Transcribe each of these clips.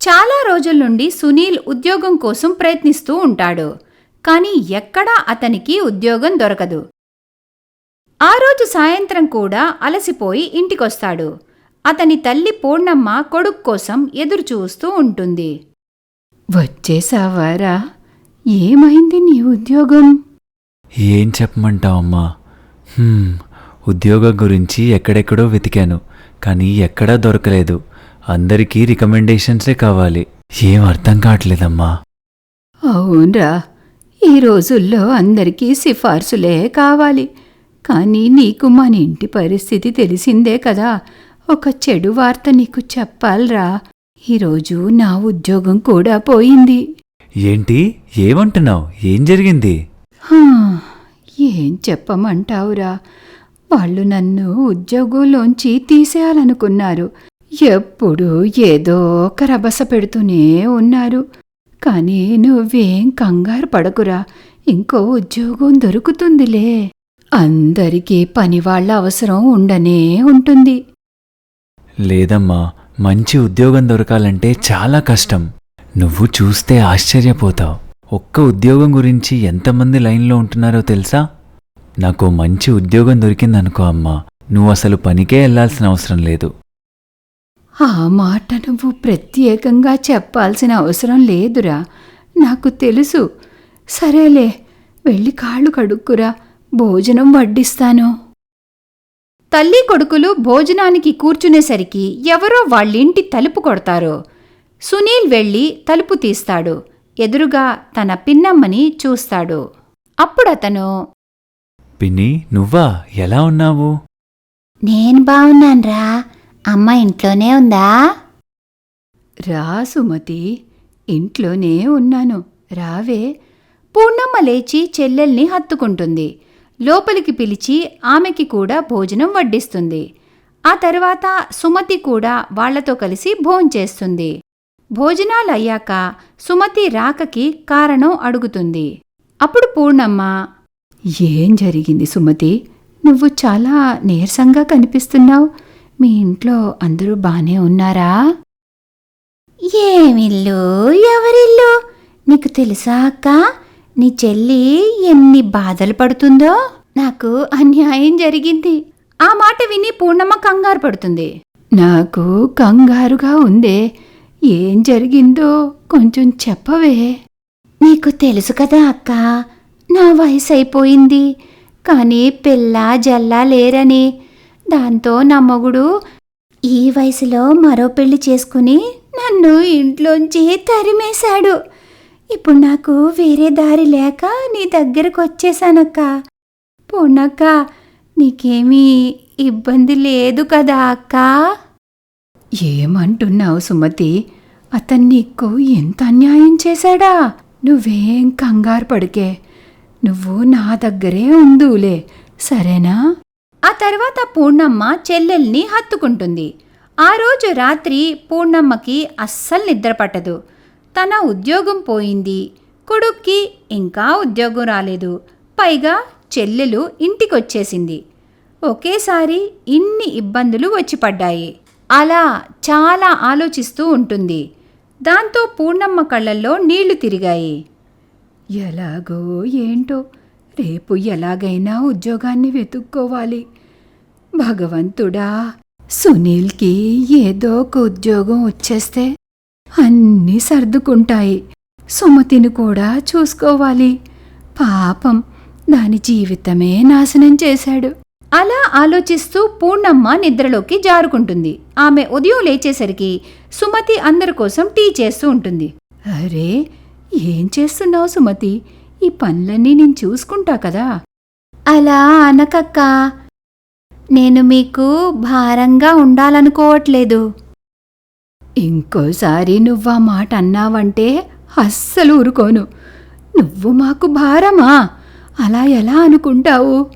చాలా రోజుల నుండి సునీల్ ఉద్యోగం కోసం ప్రయత్నిస్తూ ఉంటాడు. కానీ ఎక్కడా అతనికి ఉద్యోగం దొరకదు. ఆ రోజు సాయంత్రం కూడా అలసిపోయి ఇంటికొస్తాడు. అతని తల్లి పూర్ణమ్మ కొడుకు కోసం ఎదురు చూస్తూ ఉంటుంది. వచ్చేసావారా? ఏమైంది నీ ఉద్యోగం? ఏం చెప్పమంటావమ్మా? హ్మ్, ఉద్యోగం గురించి ఎక్కడెక్కడో వెతికాను కానీ ఎక్కడా దొరకలేదు. అందరికీ రికమెండేషన్సే కావాలి. ఏం అర్థం కావట్లేదమ్మా. అవునరా. ఈ రోజుల్లో అందరికీ సిఫార్సులే కావాలి. కానీ నీకు మన ఇంటి పరిస్థితి తెలిసిందే కదా. ఒక చెడు వార్త నీకు చెప్పాలరా. ఈరోజు నా ఉద్యోగం కూడా పోయింది. ఏంటి? ఏమంటున్నావు? ఏం జరిగింది? హా, ఏం చెప్పమంటావురా. వాళ్ళు నన్ను ఉద్యోగంలోంచి తీసేయాలనుకున్నారు. ఎప్పుడు ఏదో ఒక రభస పెడుతూనే ఉన్నారు. కానీ నువ్వేం కంగారు పడకురా. ఇంకో ఉద్యోగం దొరుకుతుందిలే. అందరికీ పనివాళ్ళ అవసరం ఉండనే ఉంటుంది. లేదమ్మా మంచి ఉద్యోగం దొరకాలంటే చాలా కష్టం. నువ్వు చూస్తే ఆశ్చర్యపోతావు. ఒక్క ఉద్యోగం గురించి ఎంతమంది లైన్లో ఉంటున్నారో తెలుసా? నాకు మంచి ఉద్యోగం దొరికిందనుకో అమ్మా నువ్వు అసలు పనికే వెళ్ళాల్సిన అవసరం లేదు. ఆ మాట నువ్వు ప్రత్యేకంగా చెప్పాల్సిన అవసరం లేదురా. నాకు తెలుసు. సరేలే వెళ్ళి కాళ్ళు కడుక్కురా. భోజనం వడ్డిస్తాను. తల్లి కొడుకులు భోజనానికి కూర్చునేసరికి ఎవరో వాళ్ళింటి తలుపు కొడతారు. సునీల్ వెళ్ళి తలుపు తీస్తాడు. ఎదురుగా తన పిన్నమ్మని చూస్తాడు. అప్పుడతను పిన్ని నువ్వా? ఎలా ఉన్నావు? నేను బావున్నాన్రా అమ్మ ఇంట్లోనే ఉందా? రా సుమతి ఇంట్లోనే ఉన్నాను. రావే. పూర్ణమ్మ లేచి చెల్లెల్ని హత్తుకుంటుంది. లోపలికి పిలిచి ఆమెకి కూడా భోజనం వడ్డిస్తుంది. ఆ తర్వాత సుమతి కూడా వాళ్ళతో కలిసి భోంచేస్తుంది భోజనాలయ్యాక సుమతి రాకకి కారణం అడుగుతుంది. అప్పుడు పూర్ణమ్మ ఏం జరిగింది సుమతి? నువ్వు చాలా నీరసంగా కనిపిస్తున్నావు. మీ ఇంట్లో అందరూ బానే ఉన్నారా? ఏమిల్లు? ఎవరిల్లు? నీకు తెలుసా అక్క? నీ చెల్లి ఎన్ని బాధలు పడుతుందో? నాకు అన్యాయం జరిగింది. ఆ మాట విని పూర్ణమ్మ కంగారు పడుతుంది. నాకు కంగారుగా ఉందే. ఏం జరిగిందో కొంచెం చెప్పవే. నీకు తెలుసు కదా అక్క నా వయసు అయిపోయింది కానీ పిల్ల జల్లా లేరని. దాంతో నా మొగుడు ఈ వయసులో మరో పెళ్ళి చేసుకుని నన్ను ఇంట్లోంచి తరిమేశాడు. ఇప్పుడు నాకు వేరే దారి లేక నీ దగ్గరకు వచ్చేసానక్క పోనక్క నీకేమీ ఇబ్బంది లేదు కదా అక్క? ఏమంటున్నావు సుమతి? అతను నీకు ఎంత అన్యాయం చేశాడా? నువ్వేం కంగారు పడికే. నువ్వు నా దగ్గరే ఉందులే. సరేనా? ఆ తర్వాత పూర్ణమ్మ చెల్లెల్ని హత్తుకుంటుంది. ఆ రోజు రాత్రి పూర్ణమ్మకి అస్సలు నిద్రపట్టదు తన ఉద్యోగం పోయింది. కొడుక్కి ఇంకా ఉద్యోగం రాలేదు. పైగా చెల్లెలు ఇంటికొచ్చేసింది. ఒకేసారి ఇన్ని ఇబ్బందులు వచ్చి పడ్డాయి. అలా చాలా ఆలోచిస్తూ ఉంటుంది. దాంతో పూర్ణమ్మ కళ్ళల్లో నీళ్ళు తిరిగాయి. ఎలాగో ఏంటో రేపు ఎలాగైనా ఉద్యోగాన్ని వెతుక్కోవాలి. భగవంతుడా సునీల్కి ఏదో ఒక ఉద్యోగం వచ్చేస్తే అన్నీ సర్దుకుంటాయి. సుమతిని కూడా చూసుకోవాలి. పాపం దాని జీవితమే నాశనం చేశాడు. అలా ఆలోచిస్తూ పూర్ణమ్మ నిద్రలోకి జారుకుంటుంది. ఆమె ఉదయం లేచేసరికి సుమతి అందరి కోసం టీ చేస్తూ ఉంటుంది. అరే ఏం చేస్తున్నావు సుమతి? ఈ పనులన్నీ నేను చూసుకుంటా కదా. అలా అనకక్క. నేను మీకు భారంగా ఉండాలనుకోవట్లేదు. ఇంకోసారి నువ్వు ఆ మాట అన్నావంటే అస్సలు ఊరుకోను. నువ్వు మాకు భారమా? అలా ఎలా అనుకుంటావు?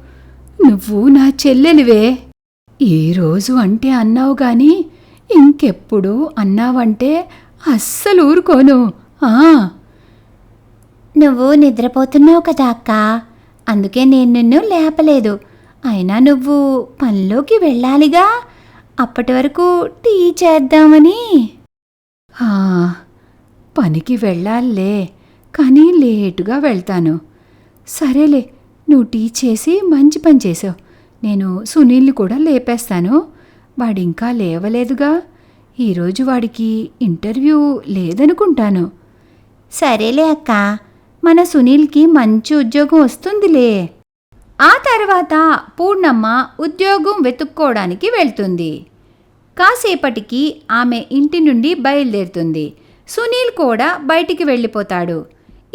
నువ్వు నా చెల్లెలివే. ఈరోజు అంటే అన్నావు గాని ఇంకెప్పుడు అన్నావంటే అస్సలు ఊరుకోను. ఆ? నువ్వు నిద్రపోతున్నావు కదా అక్క. అందుకే నేను నిన్ను లేపలేదు. అయినా నువ్వు పనిలోకి వెళ్ళాలిగా. అప్పటి వరకు టీ చేద్దామని. ఆ, పనికి వెళ్ళాలే కానీ లేటుగా వెళ్తాను. సరేలే నువ్వు టీ చేసి మంచి పని చేసావు. నేను సునీల్ని కూడా లేపేస్తాను. వాడు ఇంకా లేవలేదుగా. ఈరోజు వాడికి ఇంటర్వ్యూ లేదనుకుంటాను. సరేలే అక్క. మన సునీల్కి మంచి ఉద్యోగం వస్తుందిలే. ఆ తర్వాత పూర్ణమ్మ ఉద్యోగం వెతుక్కోవడానికి వెళ్తుంది. కాసేపటికి ఆమె ఇంటి నుండి బయలుదేరుతుంది. సునీల్ కూడా బయటికి వెళ్ళిపోతాడు.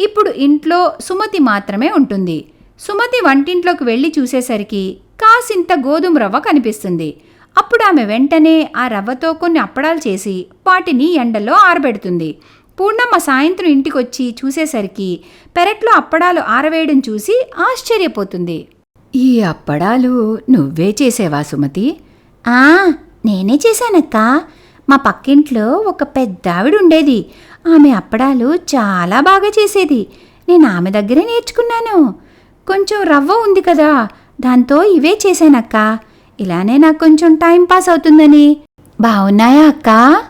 ఇప్పుడు ఇంట్లో సుమతి మాత్రమే ఉంటుంది. సుమతి వంటింట్లోకి వెళ్ళి చూసేసరికి కాసింత గోధుమ రవ్వ కనిపిస్తుంది. అప్పుడు ఆమె వెంటనే ఆ రవ్వతో కొన్ని అప్పడాలు చేసి వాటిని ఎండలో ఆరబెడుతుంది. పూర్ణమ్మ సాయంత్రం ఇంటికొచ్చి చూసేసరికి పెరట్లో అప్పడాలు ఆరవేయడం చూసి ఆశ్చర్యపోతుంది. ఈ అప్పడాలు నువ్వే చేసేవా సుమతి? ఆ నేనే చేశానక్క. మా పక్కింట్లో ఒక పెద్ద ఆవిడ ఉండేది ఆమె అప్పడాలు చాలా బాగా చేసేది. నేను ఆమె దగ్గరే నేర్చుకున్నాను. కొంచెం రవ్వ ఉంది కదా దాంతో ఇవే చేశానక్క. ఇలానే నాకు కొంచెం టైం పాస్ అవుతుందని. బాగున్నాయా అక్క?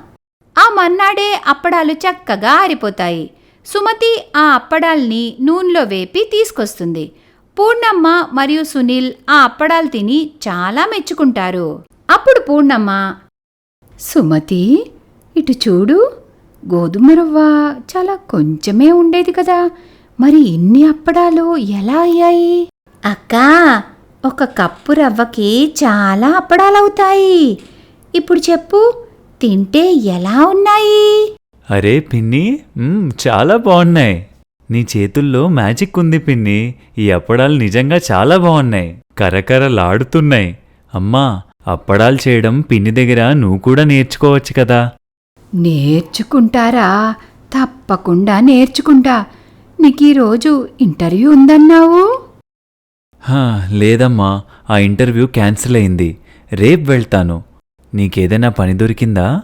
ఆ మన్నాడే అప్పడాలు చక్కగా ఆరిపోతాయి. సుమతి ఆ అప్పడాల్ని నూనెలో వేపి తీసుకొస్తుంది. పూర్ణమ్మ మరియు సునీల్ ఆ అప్పడాలు తిని చాలా మెచ్చుకుంటారు. అప్పుడు పూర్ణమ్మ సుమతి ఇటు చూడు గోధుమ రవ్వ చాలా కొంచెమే ఉండేది కదా మరి ఇన్ని అప్పడాలు ఎలా అయ్యాయి? అక్కా ఒక కప్పు రవ్వకి చాలా అప్పడాలవుతాయి ఇప్పుడు చెప్పు తింటే ఎలా ఉన్నాయి? అరే పిన్ని మ్మ్, చాలా బాగున్నాయి. నీ చేతుల్లో మ్యాజిక్ ఉంది పిన్ని. ఈ అప్పడాలు నిజంగా చాలా బాగున్నాయి. కరకరలాడుతున్నాయి అమ్మా అప్పడాలు చేయడం పిన్ని దగ్గర నువ్వు కూడా నేర్చుకోవచ్చు కదా. నేర్చుకుంటారా? తప్పకుండా నేర్చుకుంటా. నీకు ఈరోజు ఇంటర్వ్యూ ఉందన్నావు? హా, లేదమ్మా ఆ ఇంటర్వ్యూ క్యాన్సిల్ అయింది. రేపు వెళ్తాను. నీకేదైనా పని దొరికిందా?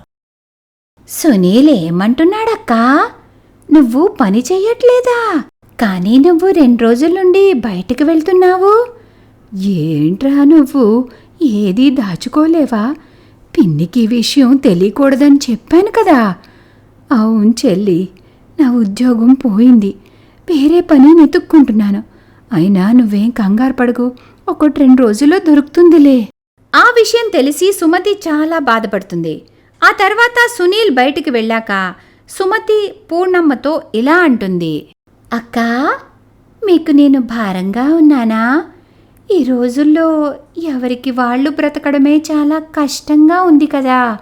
సునీల్ ఏమంటున్నాడక్కా? నువ్వు పని చెయ్యట్లేదా? కానీ నువ్వు రెండు రోజుల నుండి బయటకు వెళ్తున్నావు. ఏంట్రా నువ్వు? ఏదీ దాచుకోలేవా? పిన్నికి విషయం తెలియకూడదని చెప్పాను కదా. అవును చెల్లి నా ఉద్యోగం పోయింది. వేరే పని వెతుక్కుంటున్నాను. అయినా నువ్వేం కంగారు పడకు. ఒకటి రెండు రోజుల్లో దొరుకుతుందిలే. ఆ విషయం తెలిసి సుమతి చాలా బాధపడుతుంది. ఆ తర్వాత సునీల్ బయటికి వెళ్ళాక సుమతి పూర్ణమ్మతో ఇలా అంటుంది. అక్కా మీకు నేను భారంగా ఉన్నానా? ఈ రోజుల్లో ఎవరికి వాళ్ళు బ్రతకడమే చాలా కష్టంగా ఉంది కదా.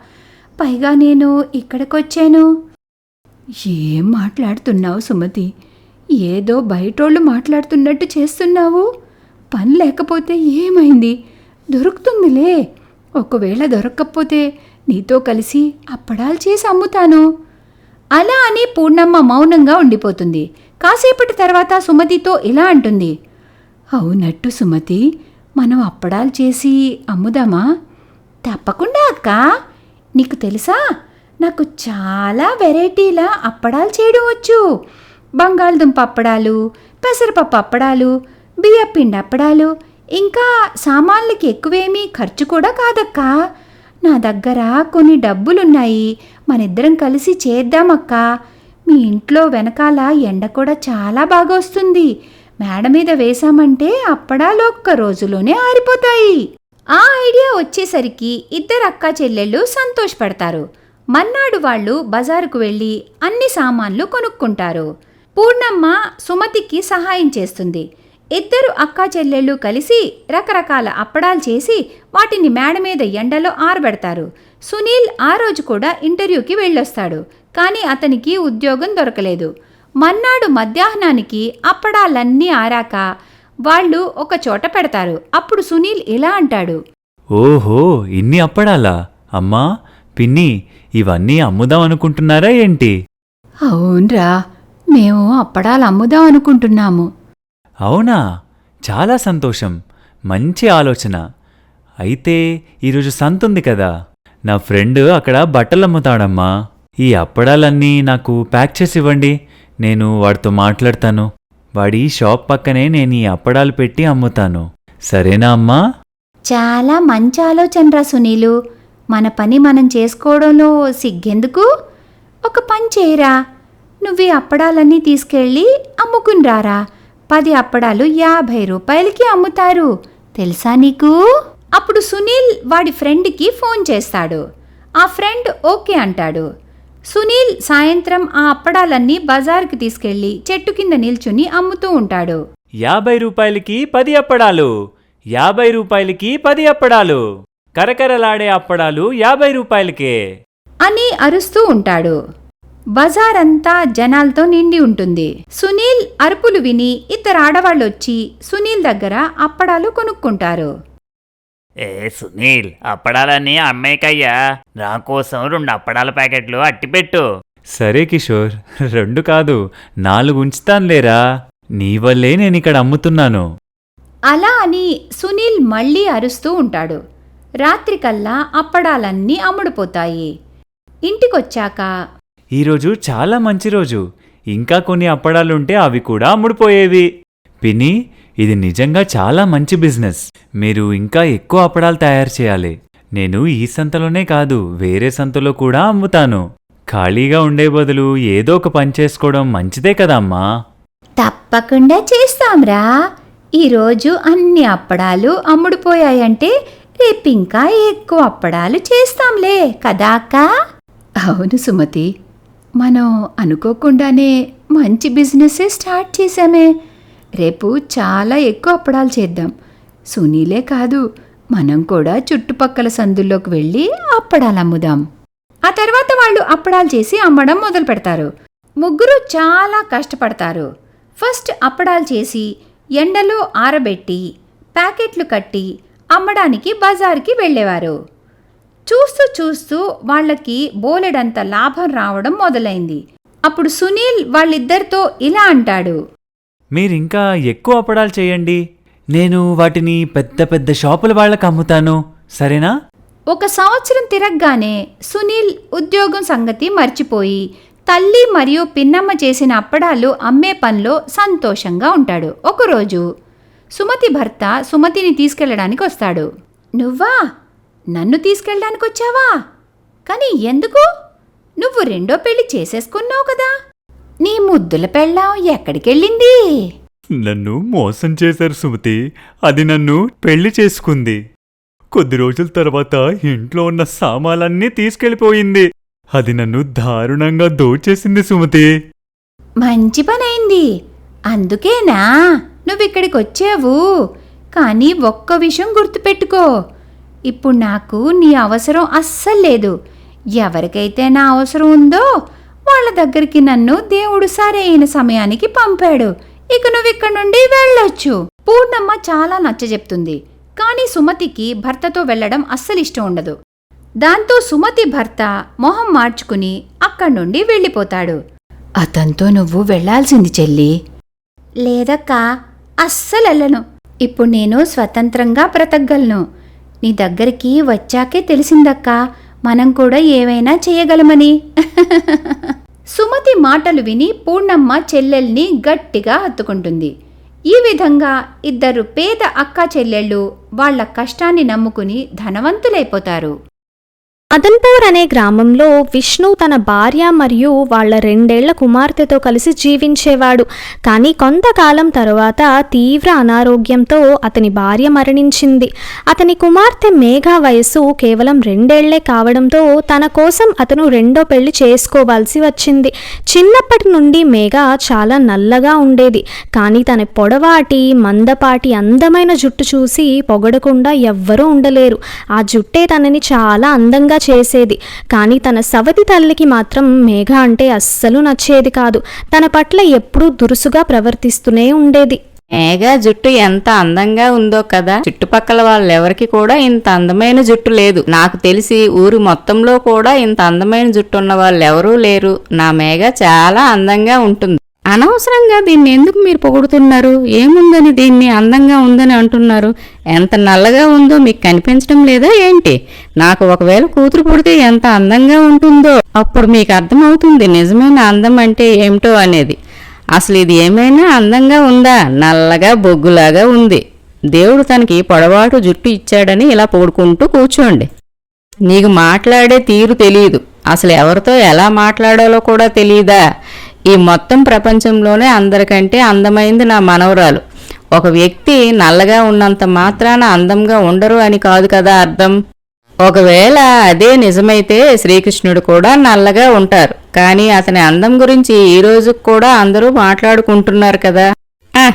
పైగా నేను ఇక్కడికొచ్చాను. ఏం మాట్లాడుతున్నావు సుమతి? ఏదో బయటోళ్ళు మాట్లాడుతున్నట్టు చేస్తున్నావు? పని లేకపోతే ఏమైంది? దొరుకుతుందిలే. ఒకవేళ దొరక్కపోతే నీతో కలిసి అప్పడాలు చేసి అమ్ముతాను. అలా అని పూర్ణమ్మ మౌనంగా ఉండిపోతుంది. కాసేపటి తర్వాత సుమతితో ఇలా అంటుంది. అవునట్టు సుమతి మనం అప్పడాలు చేసి అమ్ముదామా? తప్పకుండా అక్క. నీకు తెలుసా? నాకు చాలా వెరైటీల అప్పడాలు చేయడం వచ్చు. బంగాళదుంప అప్పడాలు పెసరపప్పు అప్పడాలు బియ్యపిండి అప్పడాలు ఇంకా సామాన్లకి ఎక్కువేమీ ఖర్చు కూడా కాదక్కా. నా దగ్గర కొన్ని డబ్బులున్నాయి. మనిద్దరం కలిసి చేద్దామక్కా. మీ ఇంట్లో వెనకాల ఎండ కూడా చాలా బాగా వస్తుంది. మేడ మీద వేశామంటే అప్పడాలు ఒక్క రోజులోనే ఆరిపోతాయి. ఆ ఐడియా వచ్చేసరికి ఇద్దరు అక్కా చెల్లెళ్ళు సంతోషపడతారు. మన్నాడు వాళ్ళు బజారుకు వెళ్ళి అన్ని సామాన్లు కొనుక్కుంటారు. పూర్ణమ్మ సుమతికి సహాయం చేస్తుంది. ఇద్దరు అక్కా చెల్లెళ్ళు కలిసి రకరకాల అప్పడాలు చేసి వాటిని మేడ మీద ఎండలో ఆరబెడతారు. సునీల్ ఆ రోజు కూడా ఇంటర్వ్యూకి వెళ్ళొస్తాడు కానీ అతనికి ఉద్యోగం దొరకలేదు. మన్నాడు మధ్యాహ్నానికి అప్పడాలన్నీ ఆరాక వాళ్ళు ఒక చోట పెడతారు. అప్పుడు సునీల్ ఇలా అంటాడు. ఓహో ఇన్ని అప్పడాలా? అమ్మా పిన్ని ఇవన్నీ అమ్ముదాం అనుకుంటున్నారా ఏంటి? అవునరా మేము అప్పడాలు అమ్ముదాం అనుకుంటున్నాము. అవునా? చాలా సంతోషం. మంచి ఆలోచన. అయితే ఈరోజు సంతుంది కదా. నా ఫ్రెండ్ అక్కడ బట్టలు అమ్ముతాడమ్మా. ఈ అప్పడాలన్నీ నాకు ప్యాక్ చేసి ఇవ్వండి. నేను వాడితో మాట్లాడతాను. వాడి షాప్ పక్కనే నేను ఈ అప్పడాలు పెట్టి అమ్ముతాను. సరేనా అమ్మా? చాలా మంచి ఆలోచనరా సునీలు. మన పని మనం చేసుకోవడంలో సిగ్గెందుకు? ఒక పని చేయరా. నువ్వు ఈ అప్పడాలన్నీ తీసుకెళ్ళి అమ్ముకుని రారా. పది అప్పడాలు యాభై రూపాయలకి అమ్ముతారు. తెలుసా నీకు? అప్పుడు సునీల్ వాడి ఫ్రెండ్కి ఫోన్ చేస్తాడు. ఆ ఫ్రెండ్ ఓకే అంటాడు. సునీల్ సాయంత్రం ఆ అప్పడాలన్నీ బజార్కి తీసుకెళ్ళి చెట్టు కింద నిల్చుని అమ్ముతూ ఉంటాడు. యాభై రూపాయలకి పది అప్పడాలు. యాభై రూపాయలకి పది అప్పడాలు. కరకరలాడే అప్పడాలు యాభై రూపాయలకే. అని అరుస్తూ ఉంటాడు. బజార్ అంతా జనాలతో నిండి ఉంటుంది. సునీల్ అరుపులు విని ఇద్దరు ఆడవాళ్ళొచ్చి సునీల్ దగ్గర అప్పడాలు కొనుక్కుంటారు. ఏ సునీల్ అప్పడాలన్నీ అమ్మేకయ్యా నా కోసం రెండు అప్పడాల ప్యాకెట్లు అట్టిపెట్టు. సరే కిషోర్ రెండు కాదు నాలుగు ఉంచుతానులేరా. నీ వల్లే నేను ఇక్కడ అమ్ముతున్నాను. అలా అని సునీల్ మళ్ళీ అరుస్తూ ఉంటాడు. రాత్రికల్లా అప్పడాలన్నీ అమ్ముడుపోతాయి. ఇంటికొచ్చాక ఈరోజు చాలా మంచి రోజు. ఇంకా కొన్ని అప్పడాలుంటే అవి కూడా అమ్ముడుపోయేవి. పిన్ని ఇది నిజంగా చాలా మంచి బిజినెస్. మీరు ఇంకా ఎక్కువ అప్పడాలు తయారు చేయాలి. నేను ఈ సంతలోనే కాదు వేరే సంతలో కూడా అమ్ముతాను. ఖాళీగా ఉండే బదులు ఏదో ఒక పని చేసుకోవడం మంచిదే కదా అమ్మా. తప్పకుండా చేస్తాంరా. ఈరోజు అన్ని అప్పడాలు అమ్ముడుపోయాయంటే రేపింకా ఎక్కువ అప్పడాలు చేస్తాంలే కదా అక్క? అవును సుమతి మనం అనుకోకుండానే మంచి బిజినెస్సే స్టార్ట్ చేశామే. రేపు చాలా ఎక్కువ అప్పడాలు చేద్దాం. సునీలే కాదు మనం కూడా చుట్టుపక్కల సందుల్లోకి వెళ్ళి అప్పడాలు అమ్ముదాం. ఆ తర్వాత వాళ్ళు అప్పడాలు చేసి అమ్మడం మొదలు పెడతారు. ముగ్గురు చాలా కష్టపడతారు. ఫస్ట్ అప్పడాలు చేసి ఎండలో ఆరబెట్టి ప్యాకెట్లు కట్టి అమ్మడానికి బజార్కి వెళ్ళేవారు. చూస్తూ చూస్తూ వాళ్ళకి బోలెడంత లాభం రావడం మొదలైంది. అప్పుడు సునీల్ వాళ్ళిద్దరితో ఇలా అంటాడు. మీరింకా ఎక్కువ అప్పడాలు చేయండి. నేను వాటిని పెద్ద పెద్ద షాపుల వాళ్ళకి అమ్ముతాను. సరేనా? ఒక సంవత్సరం తిరగగానే సునీల్ ఉద్యోగం సంగతి మర్చిపోయి తల్లి మరియు పిన్నమ్మ చేసిన అప్పడాలు అమ్మే పనిలో సంతోషంగా ఉంటాడు. ఒకరోజు సుమతి భర్త సుమతిని తీసుకెళ్ళడానికి వస్తాడు. నువ్వా? నన్ను తీసుకెళ్ళడానికి వచ్చావా కానీ ఎందుకు? నువ్వు రెండో పెళ్ళి చేసేసుకున్నావు కదా. నీ ముద్దుల పెళ్ళాం ఎక్కడికెళ్ళింది? నన్ను మోసం చేశారు సుమతి. అది నన్ను పెళ్ళి చేసుకుంది. కొద్ది రోజుల తర్వాత ఇంట్లో ఉన్న సామాలన్నీ తీసుకెళ్ళిపోయింది అది నన్ను దారుణంగా దోచేసింది సుమతి. మంచి పనైంది. అందుకేనా? నువ్విక్కడికి వచ్చావు కానీ ఒక్క విషయం గుర్తుపెట్టుకో. ఇప్పుడు నాకు నీ అవసరం అస్సలు లేదు. ఎవరికైతే నా అవసరం ఉందో వాళ్ళ దగ్గరికి నన్ను దేవుడు సరైన సమయానికి పంపాడు. ఇక నువ్వు ఇక్కడ నుండి వెళ్ళొచ్చు. పూర్ణమ్మ చాలా నచ్చజెప్తుంది కానీ సుమతికి భర్తతో వెళ్ళడం అస్సలు ఇష్టం ఉండదు. దాంతో సుమతి భర్త మొహం మార్చుకుని అక్కడి నుండి వెళ్ళిపోతాడు. అతనితో నువ్వు వెళ్ళాల్సింది చెల్లి. లేదక్కా అస్సలు వెళ్ళను. ఇప్పుడు నేను స్వతంత్రంగా బ్రతకగలను. నీ దగ్గరికి వచ్చాకే తెలిసిందక్కా. మనం కూడా ఏవైనా చేయగలమని. సుమతి మాటలు విని పూర్ణమ్మ చెల్లెల్ని గట్టిగా హత్తుకుంటుంది. ఈ విధంగా ఇద్దరు పేద అక్క చెల్లెళ్ళు వాళ్ళ కష్టాన్ని నమ్ముకుని ధనవంతులైపోతారు. అదన్పూర్ అనే గ్రామంలో విష్ణు తన భార్య మరియు వాళ్ళ రెండేళ్ళ కుమార్తెతో కలిసి జీవించేవాడు. కానీ కొంతకాలం తరువాత తీవ్ర అనారోగ్యంతో అతని భార్య మరణించింది. అతని కుమార్తె మేఘ వయస్సు కేవలం రెండేళ్ళే కావడంతో తన కోసం అతను రెండో పెళ్ళి చేసుకోవాల్సి వచ్చింది. చిన్నప్పటి నుండి మేఘ చాలా నల్లగా ఉండేది. కానీ తన పొడవాటి మందపాటి అందమైన జుట్టు చూసి పొగడకుండా ఎవ్వరూ ఉండలేరు. ఆ జుట్టే తనని చాలా అందంగా చేసేది. కానీ తన సవతి తల్లికి మాత్రం మేఘ అంటే అస్సలు నచ్చేది కాదు. తన పట్ల ఎప్పుడూ దురుసుగా ప్రవర్తిస్తూనే ఉండేది. మేఘ జుట్టు ఎంత అందంగా ఉందో కదా! చుట్టుపక్కల వాళ్ళెవరికి కూడా ఇంత అందమైన జుట్టు లేదు. నాకు తెలిసి ఊరు మొత్తంలో కూడా ఇంత అందమైన జుట్టు ఉన్న వాళ్ళు ఎవరూ లేరు. నా మేఘ చాలా అందంగా ఉంటుంది. అనవసరంగా దీన్ని ఎందుకు మీరు పొగుడుతున్నారు? ఏముందని దీన్ని అందంగా ఉందని అంటున్నారు? ఎంత నల్లగా ఉందో మీకు కనిపించడం లేదా ఏంటి? నాకు ఒకవేళ కూతురు పుడితే ఎంత అందంగా ఉంటుందో? అప్పుడు మీకు అర్థమవుతుంది నిజమైన అందం అంటే ఏమిటో అనేది. అసలు ఇది ఏమైనా అందంగా ఉందా? నల్లగా బొగ్గులాగా ఉంది. దేవుడు తనకి పొడవాటు జుట్టు ఇచ్చాడని ఇలా పొగుడుకుంటూ కూర్చోండి. నీకు మాట్లాడే తీరు తెలియదు అసలు ఎవరితో ఎలా మాట్లాడాలో కూడా తెలియదా ఈ మొత్తం ప్రపంచంలోనే అందరికంటే అందమైంది నా మనవరాలు. ఒక వ్యక్తి నల్లగా ఉన్నంత మాత్రాన అందంగా ఉండరు అని కాదు కదా అర్థం? ఒకవేళ అదే నిజమైతే శ్రీకృష్ణుడు కూడా నల్లగా ఉంటారు. కానీ అతని అందం గురించి ఈ రోజు కూడా అందరూ మాట్లాడుకుంటున్నారు కదా? ఇంకా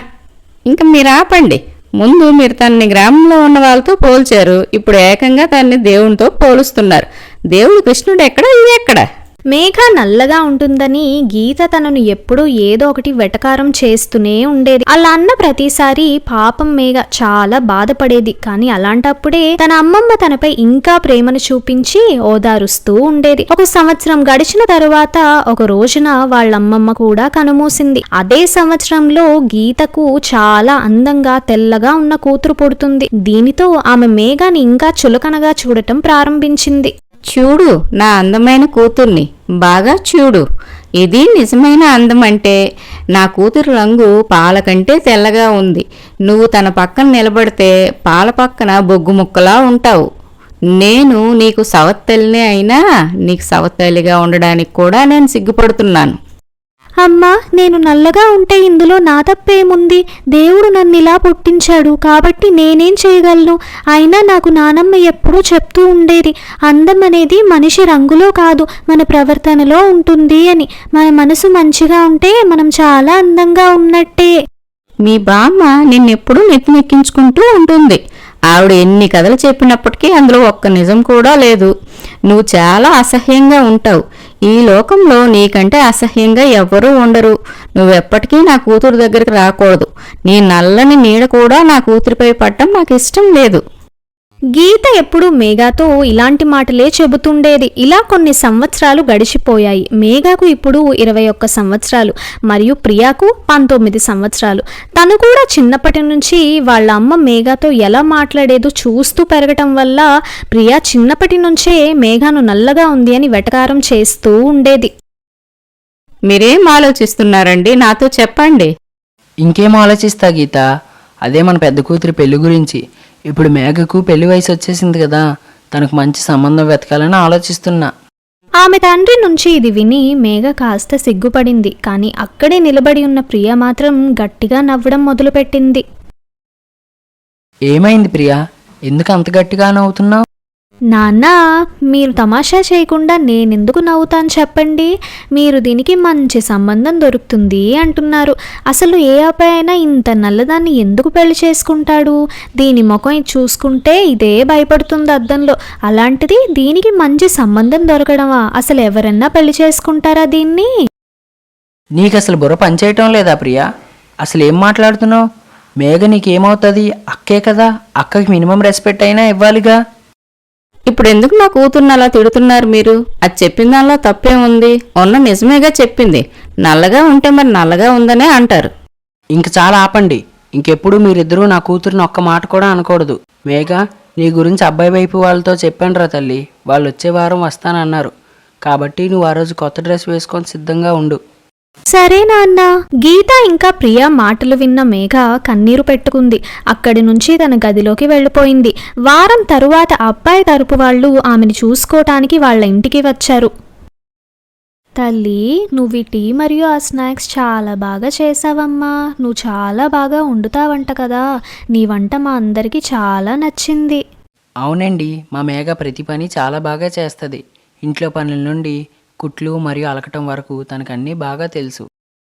ఇంక మీరు ఆపండి. ముందు మీరు తనని గ్రామంలో ఉన్న వాళ్ళతో పోల్చారు. ఇప్పుడు ఏకంగా తన్ని దేవునితో పోలుస్తున్నారు. దేవుడు కృష్ణుడు ఎక్కడ? ఇది ఎక్కడ? మేఘ నల్లగా ఉంటుందని గీత తనను ఎప్పుడూ ఏదో ఒకటి వెటకారం చేస్తూనే ఉండేది. అలా అన్న ప్రతిసారి పాపం మేఘ చాలా బాధపడేది. కానీ అలాంటప్పుడే తన అమ్మమ్మ తనపై ఇంకా ప్రేమను చూపించి ఓదారుస్తూ ఉండేది. ఒక సంవత్సరం గడిచిన తరువాత ఒక రోజున వాళ్ళమ్మమ్మ కూడా కనుమూసింది. అదే సంవత్సరంలో గీతకు చాలా అందంగా తెల్లగా ఉన్న కూతురు పుడుతుంది. దీనితో ఆమె మేఘాని ఇంకా చులకనగా చూడటం ప్రారంభించింది. చూడు నా అందమైన కూతుర్ని. బాగా చూడు. ఇది నిజమైన అందం అంటే నా కూతురు రంగు పాల కంటే తెల్లగా ఉంది. నువ్వు తన పక్కన నిలబడితే పాల పక్కన బొగ్గు ముక్కలా ఉంటావు. నేను నీకు సవత్తల్లినే అయినా నీకు సవత్తల్లిగా ఉండడానికి కూడా నేను సిగ్గుపడుతున్నాను. అమ్మా నేను నల్లగా ఉంటే ఇందులో నా తప్పేముంది? దేవుడు నన్ను ఇలా పుట్టించాడు కాబట్టి నేనేం చేయగలను? అయినా నాకు నానమ్మ ఎప్పుడూ చెప్తూ ఉండేది అందం అనేది మనిషి రంగులో కాదు మన ప్రవర్తనలో ఉంటుంది అని. మన మనసు మంచిగా ఉంటే మనం చాలా అందంగా ఉన్నట్టే. మీ బామ్మ నిన్నెప్పుడూ నెత్తినెక్కించుకుంటూ ఉంటుంది. ఆవిడ ఎన్ని కథలు చెప్పినప్పటికీ అందులో ఒక్క నిజం కూడా లేదు. నువ్వు చాలా అసహ్యంగా ఉంటావు. ఈ లోకంలో నీకంటే అసహ్యంగా ఎవ్వరూ ఉండరు. నువ్వెప్పటికీ నా కూతురు దగ్గరికి రాకూడదు. నీ నల్లని నీడ కూడా నా కూతురిపై పట్టడం నాకు ఇష్టం లేదు. గీత ఎప్పుడూ మేఘాతో ఇలాంటి మాటలే చెబుతుండేది. ఇలా కొన్ని సంవత్సరాలు గడిచిపోయాయి. మేఘాకు ఇప్పుడు ఇరవై ఒక్క సంవత్సరాలు మరియు ప్రియాకు పంతొమ్మిది సంవత్సరాలు. తను కూడా చిన్నప్పటి నుంచి వాళ్ళ అమ్మ మేఘాతో ఎలా మాట్లాడేదో చూస్తూ పెరగటం వల్ల ప్రియా చిన్నప్పటి నుంచే మేఘాను నల్లగా ఉంది అని వెటకారం చేస్తూ ఉండేది. మీరేం ఆలోచిస్తున్నారండి? నాతో చెప్పండి. ఇంకేం ఆలోచిస్తా గీత? అదే మన పెద్ద కూతురి పెళ్ళి గురించి. ఇప్పుడు మేఘకు పెళ్ళి వయసు వచ్చేసింది కదా తనకు మంచి సంబంధం వెతకాలని ఆలోచిస్తున్నా. ఆమె తండ్రి నుంచి ఇది విని మేఘ కాస్త సిగ్గుపడింది కానీ అక్కడే నిలబడి ఉన్న ప్రియ మాత్రం గట్టిగా నవ్వడం మొదలుపెట్టింది. ఏమైంది ప్రియా? ఎందుకు అంత గట్టిగా నవ్వుతున్నావు? నాన్న మీరు తమాషా చేయకుండా నేనెందుకు నవ్వుతాను చెప్పండి? మీరు దీనికి మంచి సంబంధం దొరుకుతుంది అంటున్నారు. అసలు ఏ అబ్బాయి అయినా ఇంత నల్లదాన్ని ఎందుకు పెళ్ళి చేసుకుంటాడు? దీని ముఖం చూసుకుంటే ఇదే భయపడుతుంది అద్దంలో. అలాంటిది దీనికి మంచి సంబంధం దొరకడమా? అసలు ఎవరన్నా పెళ్ళి చేసుకుంటారా దీన్ని? నీకు అసలు బుర్ర పనిచేయటం లేదా ప్రియా? అసలు ఏం మాట్లాడుతున్నావు? మేఘ నీకేమవుతుంది? అక్కే కదా? అక్కకి మినిమం రెస్పెక్ట్ అయినా ఇవ్వాలిగా. ఇప్పుడు ఎందుకు నా కూతుర్ని అలా తిడుతున్నారు మీరు? అది చెప్పిన దానిలో తప్పేముంది ఉన్న నిజమేగా చెప్పింది. నల్లగా ఉంటే మరి నల్లగా ఉందనే అంటారు. ఇంక చాలా ఆపండి. ఇంకెప్పుడు మీరిద్దరూ నా కూతురిని ఒక్క మాట కూడా అనకూడదు. మేఘ నీ గురించి అబ్బాయి వైపు వాళ్ళతో చెప్పానురా తల్లి. వాళ్ళు వచ్చే వారం వస్తానన్నారు. కాబట్టి నువ్వు ఆ రోజు కొత్త డ్రెస్ వేసుకొని సిద్ధంగా ఉండు. సరే నాన్న. గీత ఇంకా ప్రియ మాటలు విన్న మేఘ కన్నీరు పెట్టుకుంది. అక్కడి నుంచి తన గదిలోకి వెళ్ళిపోయింది. వారం తరువాత అబ్బాయి తరపు వాళ్ళు ఆమెను చూసుకోవటానికి వాళ్ళ ఇంటికి వచ్చారు. తల్లి నువ్వు ఈ టీ మరియు ఆ స్నాక్స్ చాలా బాగా చేసావమ్మా. నువ్వు చాలా బాగా వండుతావంట కదా. నీ వంట మా అందరికీ చాలా నచ్చింది. అవునండి మా మేఘ ప్రతి పని చాలా బాగా చేస్తుంది. ఇంట్లో పనుల నుండి కుట్లు మరియు అలకటం వరకు తనకు అన్నీ బాగా తెలుసు.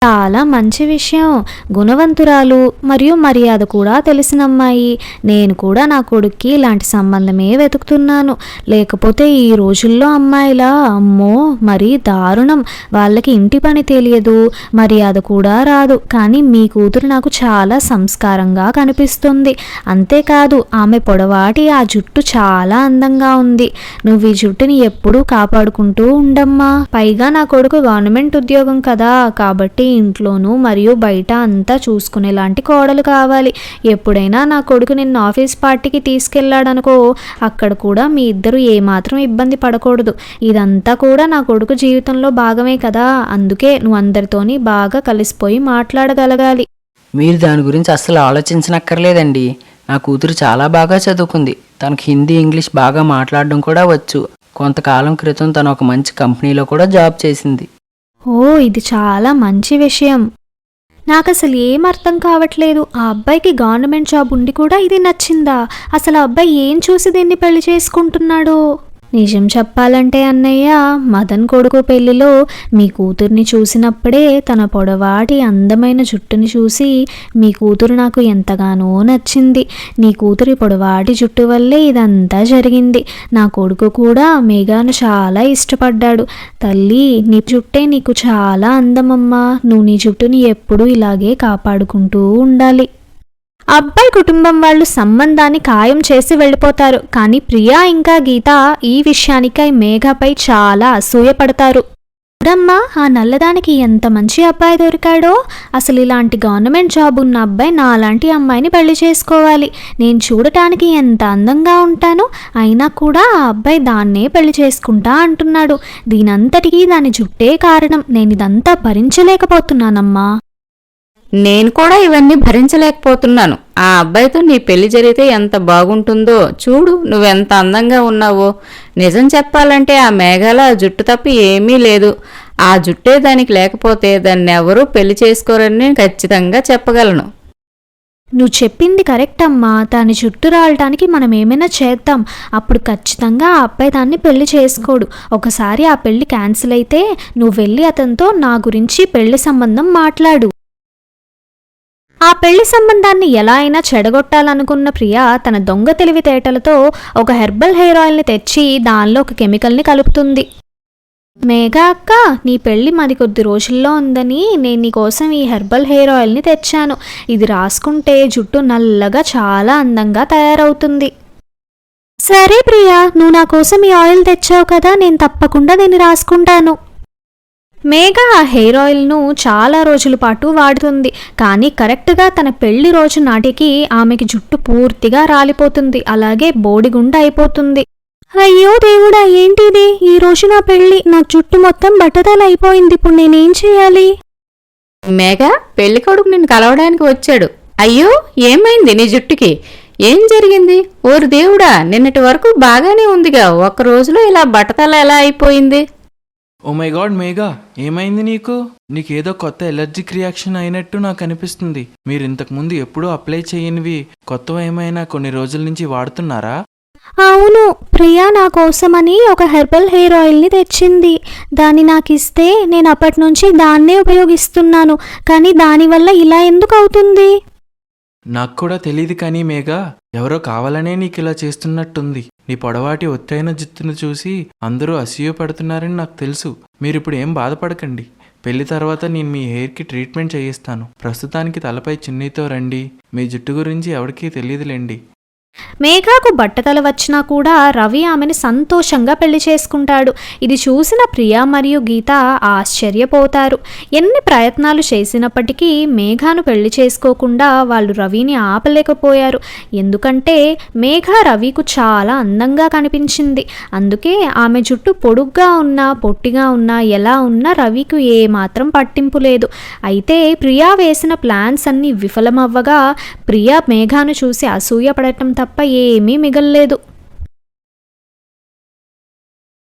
చాలా మంచి విషయం. గుణవంతురాలు మరియు మర్యాద కూడా తెలిసిన అమ్మాయి. నేను కూడా నా కొడుక్కి ఇలాంటి సంబంధమే వెతుకుతున్నాను. లేకపోతే ఈ రోజుల్లో అమ్మాయిలా? అమ్మో! మరీ దారుణం. వాళ్ళకి ఇంటి పని తెలియదు. మర్యాద కూడా రాదు. కానీ మీ కూతురు నాకు చాలా సంస్కారంగా కనిపిస్తుంది. అంతేకాదు ఆమె పొడవాటి ఆ జుట్టు చాలా అందంగా ఉంది. నువ్వు ఈ జుట్టుని ఎప్పుడూ కాపాడుకుంటూ ఉండమ్మా. పైగా నా కొడుకు గవర్నమెంట్ ఉద్యోగం కదా. కాబట్టి ఇంట్లోనూ మరియు బయట అంతా చూసుకునేలాంటి కోడలు కావాలి. ఎప్పుడైనా నా కొడుకు నిన్ను ఆఫీస్ పార్టీకి తీసుకెళ్ళాడనుకో అక్కడ కూడా మీ ఇద్దరు ఏమాత్రం ఇబ్బంది పడకూడదు. ఇదంతా కూడా నా కొడుకు జీవితంలో భాగమే కదా. అందుకే నువ్వు అందరితోని బాగా కలిసిపోయి మాట్లాడగలగాలి. మీరు దాని గురించి అస్సలు ఆలోచించనక్కర్లేదండి. నా కూతురు చాలా బాగా చదువుకుంది. తనకు హిందీ ఇంగ్లీష్ బాగా మాట్లాడడం కూడా వచ్చు. కొంతకాలం క్రితం తను ఒక మంచి కంపెనీలో కూడా జాబ్ చేసింది. ఓ ఇది చాలా మంచి విషయం. నాకు అసలు ఏం అర్థం కావట్లేదు. ఆ అబ్బాయికి గవర్నమెంట్ జాబ్ ఉండి కూడా ఇది నచ్చిందా? అసలు ఆ అబ్బాయి ఏం చూసి దీన్ని పెళ్ళి చేసుకుంటున్నాడో? నిజం చెప్పాలంటే అన్నయ్య మదన్ కొడుకు పెళ్ళిలో మీ కూతుర్ని చూసినప్పుడే తన పొడవాటి అందమైన జుట్టుని చూసి మీ కూతురు నాకు ఎంతగానో నచ్చింది. నీ కూతురి పొడవాటి జుట్టు వల్లే ఇదంతా జరిగింది. నా కొడుకు కూడా మేఘాను చాలా ఇష్టపడ్డాడు. తల్లి నీ జుట్టే నీకు చాలా అందమమ్మా. నువ్వు నీ జుట్టుని ఎప్పుడూ ఇలాగే కాపాడుకుంటూ ఉండాలి. అబ్బాయి కుటుంబం వాళ్ళు సంబంధాన్ని ఖాయం చేసి వెళ్ళిపోతారు. కానీ ప్రియా ఇంకా గీత ఈ విషయానికై మేఘపై చాలా అసూయపడతారు. చూడమ్మా ఆ నల్లదానికి ఎంత మంచి అబ్బాయి దొరికాడో! అసలు ఇలాంటి గవర్నమెంట్ జాబ్ ఉన్న అబ్బాయి నాలాంటి అమ్మాయిని పెళ్ళి చేసుకోవాలి. నేను చూడటానికి ఎంత అందంగా ఉంటానో అయినా కూడా ఆ అబ్బాయి దాన్నే పెళ్ళి చేసుకుంటా అంటున్నాడు. దీనంతటికీ దాని జుట్టే కారణం. నేను ఇదంతా భరించలేకపోతున్నానమ్మా. నేను కూడా ఇవన్నీ భరించలేకపోతున్నాను. ఆ అబ్బాయితో నీ పెళ్ళి జరిగితే ఎంత బాగుంటుందో చూడు నువ్వెంత అందంగా ఉన్నావో. నిజం చెప్పాలంటే ఆ మేఘాల ఆ జుట్టు తప్ప ఏమీ లేదు. ఆ జుట్టే దానికి లేకపోతే దాన్ని ఎవరూ పెళ్ళి చేసుకోరని నేను ఖచ్చితంగా చెప్పగలను. నువ్వు చెప్పింది కరెక్ట్ అమ్మా. దాని చుట్టూ రావటానికి మనం ఏమైనా చేద్దాం. అప్పుడు ఖచ్చితంగా ఆ అబ్బాయి దాన్ని పెళ్ళి చేసుకోడు. ఒకసారి ఆ పెళ్ళి క్యాన్సిల్ అయితే నువ్వు వెళ్ళి అతనితో నా గురించి పెళ్ళి సంబంధం మాట్లాడు. ఆ పెళ్ళి సంబంధాన్ని ఎలా అయినా చెడగొట్టాలనుకున్న ప్రియ తన దొంగ తెలివితేటలతో ఒక హెర్బల్ హెయిర్ ఆయిల్ని తెచ్చి దానిలో ఒక కెమికల్ని కలుపుతుంది. మేఘా అక్క నీ పెళ్ళి మరి కొద్ది రోజుల్లో ఉందని నేను నీకోసం ఈ హెర్బల్ హెయిర్ ఆయిల్ని తెచ్చాను. ఇది రాసుకుంటే జుట్టు నల్లగా చాలా అందంగా తయారవుతుంది. సరే ప్రియా నువ్వు నా కోసం ఈ ఆయిల్ తెచ్చావు కదా నేను తప్పకుండా దీన్ని రాసుకుంటాను. మేఘ ఆ హెయిర్ ఆయిల్ను చాలా రోజుల పాటు వాడుతుంది. కానీ కరెక్ట్గా తన పెళ్ళి రోజు నాటికి ఆమెకి జుట్టు పూర్తిగా రాలిపోతుంది. అలాగే బోడిగుండ అయిపోతుంది. అయ్యో దేవుడా ఏంటిది? ఈ రోజు నా పెళ్ళి. నా జుట్టు మొత్తం బట్టతల అయిపోయింది. ఇప్పుడు నేనేం చేయాలి? మేఘ పెళ్ళి కొడుకు నిన్ను కలవడానికి వచ్చాడు. అయ్యో ఏమైంది నీ జుట్టుకి? ఏం జరిగింది? ఓరు దేవుడా నిన్నటి వరకు బాగానే ఉందిగా. ఒక్క రోజులో ఇలా బట్టతల ఎలా అయిపోయింది? ఓ మై గాడ్ మేఘా ఏమైంది నీకు? నీకేదో కొత్త ఎలర్జిక్ రియాక్షన్ అయినట్టు నాకు అనిపిస్తుంది. మీరు ఇంతకుముందు ఎప్పుడూ అప్లై చేయనివి కొత్తవి ఏమైనా కొన్ని రోజుల నుంచి వాడుతున్నారా? అవును ప్రియా నా కోసమని ఒక హెర్బల్ హెయిర్ ఆయిల్ని తెచ్చింది. దాన్ని నాకు ఇస్తే నేను అప్పటి నుంచి దాన్నే ఉపయోగిస్తున్నాను. కానీ దానివల్ల ఇలా ఎందుకు అవుతుంది? నాకు కూడా తెలియదు కానీ మేఘా ఎవరో కావాలనే నీకు ఇలా చేస్తున్నట్టుంది. నీ పొడవాటి ఒత్తైన జుత్తును చూసి అందరూ అసూయ పడుతున్నారని నాకు తెలుసు. మీరు ఇప్పుడు ఏం బాధపడకండి. పెళ్ళి తర్వాత నేను మీ హెయిర్కి ట్రీట్మెంట్ చేయిస్తాను. ప్రస్తుతానికి తలపై చున్నీతో రండి. మీ జుట్టు గురించి ఎవరికీ తెలియదులేండి మేఘాకు బట్టతల వచ్చినా కూడా రవి ఆమెను సంతోషంగా పెళ్ళి చేసుకుంటాడు. ఇది చూసిన ప్రియా మరియు గీత ఆశ్చర్యపోతారు. ఎన్ని ప్రయత్నాలు చేసినప్పటికీ మేఘాను పెళ్ళి చేసుకోకుండా వాళ్ళు రవిని ఆపలేకపోయారు. ఎందుకంటే మేఘ రవికు చాలా అందంగా కనిపించింది. అందుకే ఆమె జుట్టు పొడుగ్గా ఉన్నా పొట్టిగా ఉన్నా ఎలా ఉన్నా రవికు ఏమాత్రం పట్టింపు లేదు. అయితే ప్రియా వేసిన ప్లాన్స్ అన్నీ విఫలమవ్వగా ప్రియా మేఘాను చూసి అసూయపడటం తప్ప ఏమీ మిగల్లేదు.